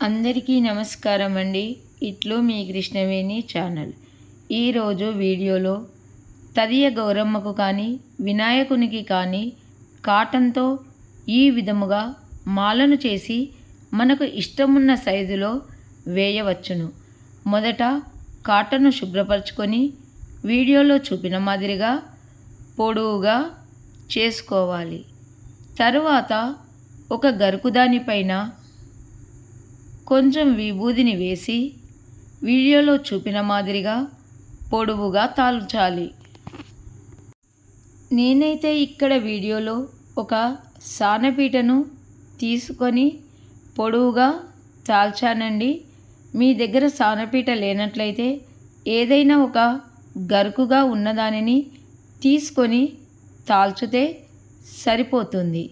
అందరికీ నమస్కారం అండి. ఇట్లు మీ కృష్ణవేణి ఛానల్. ఈరోజు వీడియోలో తదియ గౌరమ్మకు కానీ వినాయకునికి కానీ కాటన్తో ఈ విధముగా మాలను చేసి మనకు ఇష్టమున్న సైజులో వేయవచ్చును. మొదట కాటన్ను శుభ్రపరచుకొని వీడియోలో చూపిన మాదిరిగా పొడవుగా చేసుకోవాలి. తరువాత ఒక గరుకు దానిపైన కొంచెం విభూదిని వేసి వీడియోలో చూపిన మాదిరిగా పొడవుగా తాల్చాలి. నేనైతే ఇక్కడ వీడియోలో ఒక సానపీటను తీసుకొని పొడవుగా తాల్చానండి. మీ దగ్గర సానపీట లేనట్లయితే ఏదైనా ఒక గరుకుగా ఉన్నదానిని తీసుకొని తాల్చితే సరిపోతుంది.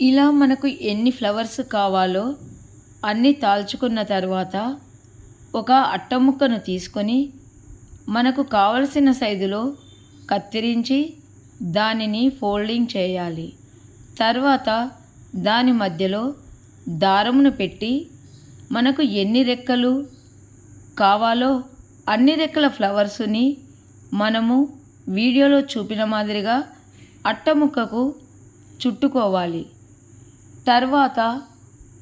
ఇలా మనకు ఎన్ని ఫ్లవర్స్ కావాలో అన్ని తాల్చుకున్న తర్వాత ఒక అట్టముక్కను తీసుకొని మనకు కావలసిన సైజులో కత్తిరించి దానిని ఫోల్డింగ్ చేయాలి. తర్వాత దాని మధ్యలో దారమును పెట్టి మనకు ఎన్ని రెక్కలు కావాలో అన్ని రెక్కల ఫ్లవర్స్ని మనము వీడియోలో చూపిన మాదిరిగా అట్టముక్కకు చుట్టుకోవాలి. తర్వాత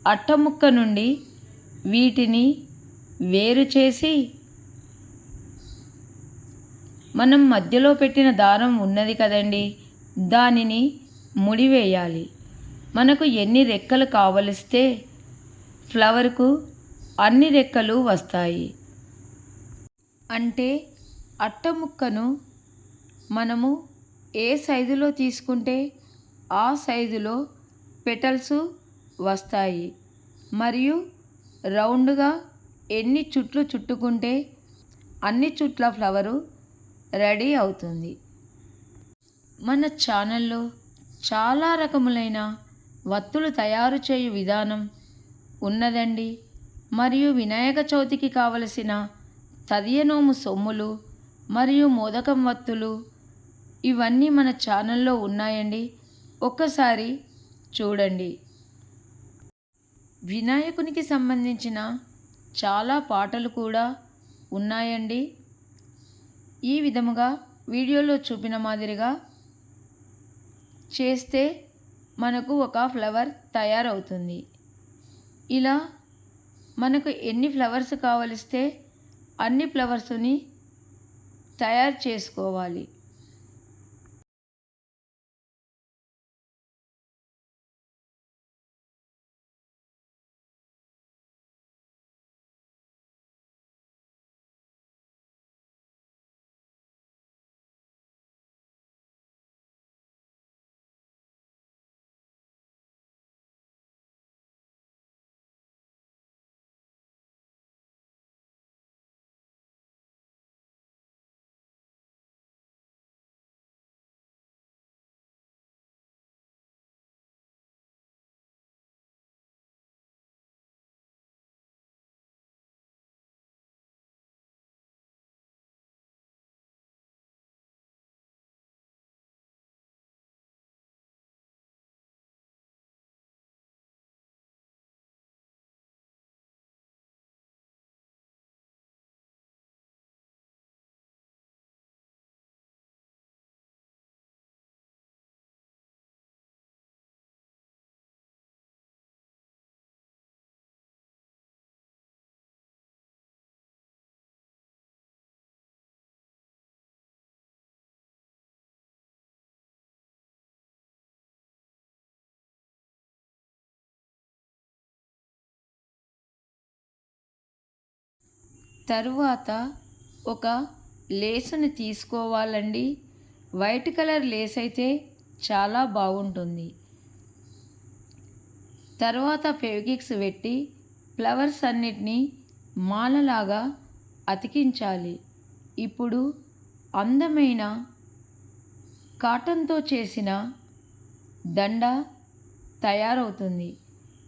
అట్టముక్క నుండి వీటిని వేరు చేసి మనం మధ్యలో పెట్టిన దారం ఉన్నది కదండి దానిని ముడివేయాలి. మనకు ఎన్ని రెక్కలు కావలిస్తే ఫ్లవర్కు అన్ని రెక్కలు వస్తాయి. అంటే అట్టముక్కను మనము ఏ సైజులో తీసుకుంటే ఆ సైజులో పెటల్స్ వస్తాయి. మరియు రౌండ్గా ఎన్ని చుట్లు చుట్టుకుంటే అన్ని చుట్ల ఫ్లవరు రెడీ అవుతుంది. మన ఛానల్లో చాలా రకములైన వత్తులు తయారు చేయు విధానం ఉన్నదండి. మరియు వినాయక చవితికి కావలసిన తదియనోము సొమ్ములు మరియు మోదకం వత్తులు ఇవన్నీ మన ఛానల్లో ఉన్నాయండి. ఒక్కసారి చూడండి. వినాయకునికి సంబంధించిన చాలా పాటలు కూడా ఉన్నాయండి. ఈ విధముగా వీడియోలో చూపిన మాదిరిగా చేస్తే మనకు ఒక ఫ్లవర్ తయారవుతుంది. ఇలా మనకు ఎన్ని ఫ్లవర్స్ కావలిస్తే అన్ని ఫ్లవర్స్ని తయారు చేసుకోవాలి. తరువాత ఒక లేసుని తీసుకోవాలండి. వైట్ కలర్ లేస్ అయితే చాలా బాగుంటుంది. తర్వాత ఫెవికిక్స్ పెట్టి ఫ్లవర్స్ అన్నిటినీ మాలలాగా అతికించాలి. ఇప్పుడు అందమైన కాటన్తో చేసిన దండ తయారవుతుంది.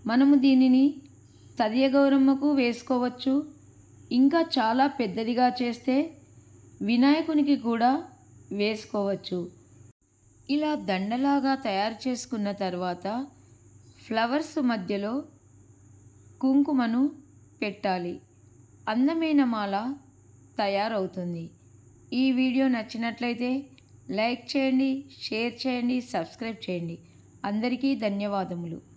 మనము దీనిని తదియ గౌరమ్మకు వేసుకోవచ్చు. ఇంకా చాలా పెద్దదిగా చేస్తే వినాయకునికి కూడా వేసుకోవచ్చు. ఇలా దండలాగా తయారు చేసుకున్న తర్వాత ఫ్లవర్స్ మధ్యలో కుంకుమను పెట్టాలి. అందమైన మాల తయారవుతుంది. ఈ వీడియో నచ్చినట్లయితే లైక్ చేయండి షేర్ చేయండి సబ్స్క్రైబ్ చేయండి. అందరికీ ధన్యవాదములు.